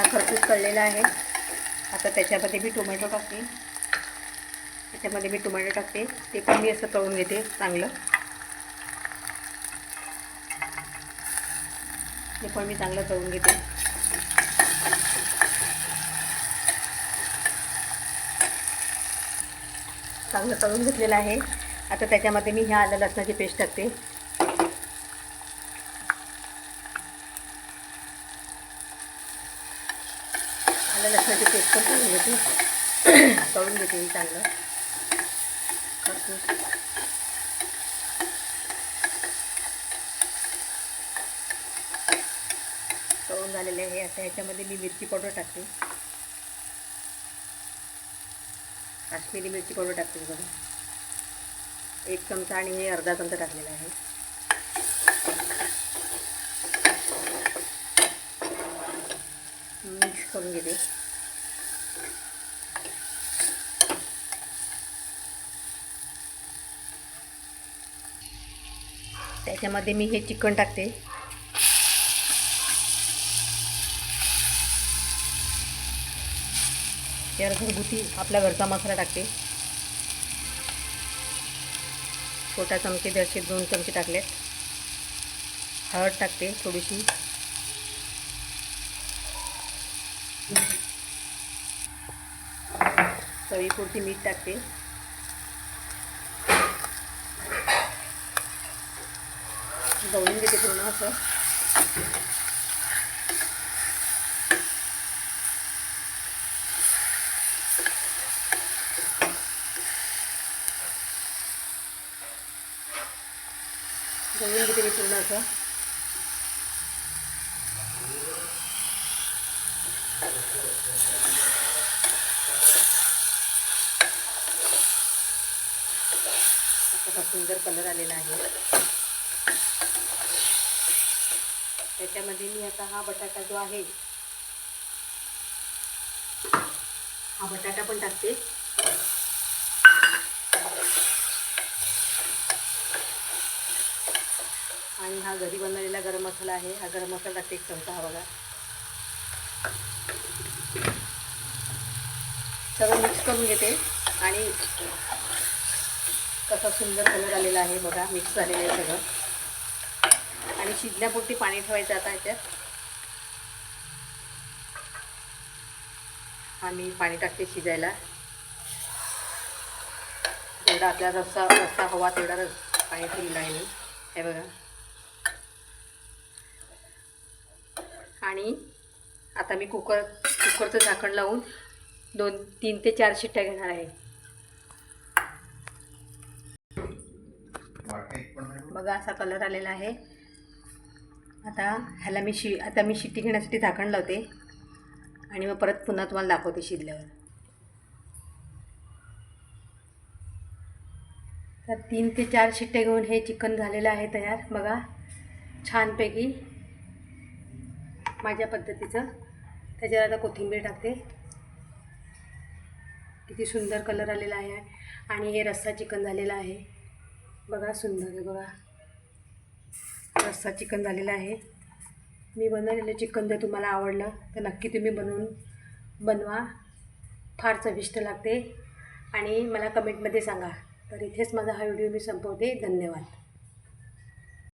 अर्धा खरपूस तळलेला आहे. आता त्याच्यामध्ये मी टोमॅटो टाकते. त्याच्यामध्ये मी टोमॅटो टाकते. ते पण मी असं तळून घेते चांगलं. ते पण मी चांगलं तळून घेते. चांगलं तळून घेतलेलं आहे. आता त्याच्यामध्ये मी ह्या आलं लसणाची पेस्ट टाकते. आपल्या लसणाची पेस्ट पण तळून घेते. तळून घेते मी चांगलं. तळून झालेले आहे. आता ह्याच्यामध्ये मी मिरची पावडर टाकते. काश्मीरी मिरची पावडर टाकते बघा. एक चमचा आणि हे अर्धा चमचा टाकलेला आहे मिक्स करून घेते त्याच्यामध्ये मी हे चिकन टाकते. त्यावर घरगुती आपल्या घरचा मसाला टाकते. छोटा चमचे दरशे दोन चमचे टाकलेत. हळद टाकते थोडीशी. चवीपुरती मीठ टाकते. गवळून घेते पूर्ण असं. गवळून घेते मी पूर्ण असं. असा सुंदर कलर आलेला आहे. त्याच्यामध्ये मी आता हा बटाटा जो आहे हा बटाटा पण टाकते. आणि हा घरी बनवलेला गरम मसाला आहे. हा गरम मसाला टाकते एक चमचा हा बघा. सगळं मिक्स करून घेते. आणि कसा सुंदर कलर आलेला आहे बघा मिक्स झालेलं आहे सगळं. आणि शिजण्यापुरती पाणी ठेवायचं आता याच्यात. आणि पाणी टाकते शिजायला. जेवढा आपला रस्सा रस्सा हवा तेवढा रस पाणी ठेवलेलं आहे मी हे बघा. आणि आता मी कुकर कुकरचं झाकण लावून दोन तीन ते चार शिट्ट्या घेणार आहे. बघा असा कलर आलेला आहे. आता ह्याला मी शि आता मी शिट्टी घेण्यासाठी झाकण लावते. आणि मग परत पुन्हा तुम्हाला दाखवते शिजल्यावर. तर तीन ते चार शिट्टे घेऊन हे चिकन झालेलं आहे तयार. बघा छानपैकी माझ्या पद्धतीचं. त्याच्यावर आता कोथिंबीर टाकते. किती सुंदर कलर आलेला आहे. आणि हे रस्सा चिकन झालेलं आहे. बघा सुंदर आहे बघा. रस्सा चिकन झालेला आहे. मी बनवलेलं चिकन जर तुम्हाला आवडलं तर नक्की तुम्ही बनवून बनवा. फार चविष्ट लागते. आणि मला कमेंटमध्ये सांगा. तर इथेच माझा हा व्हिडिओ मी संपवते. धन्यवाद.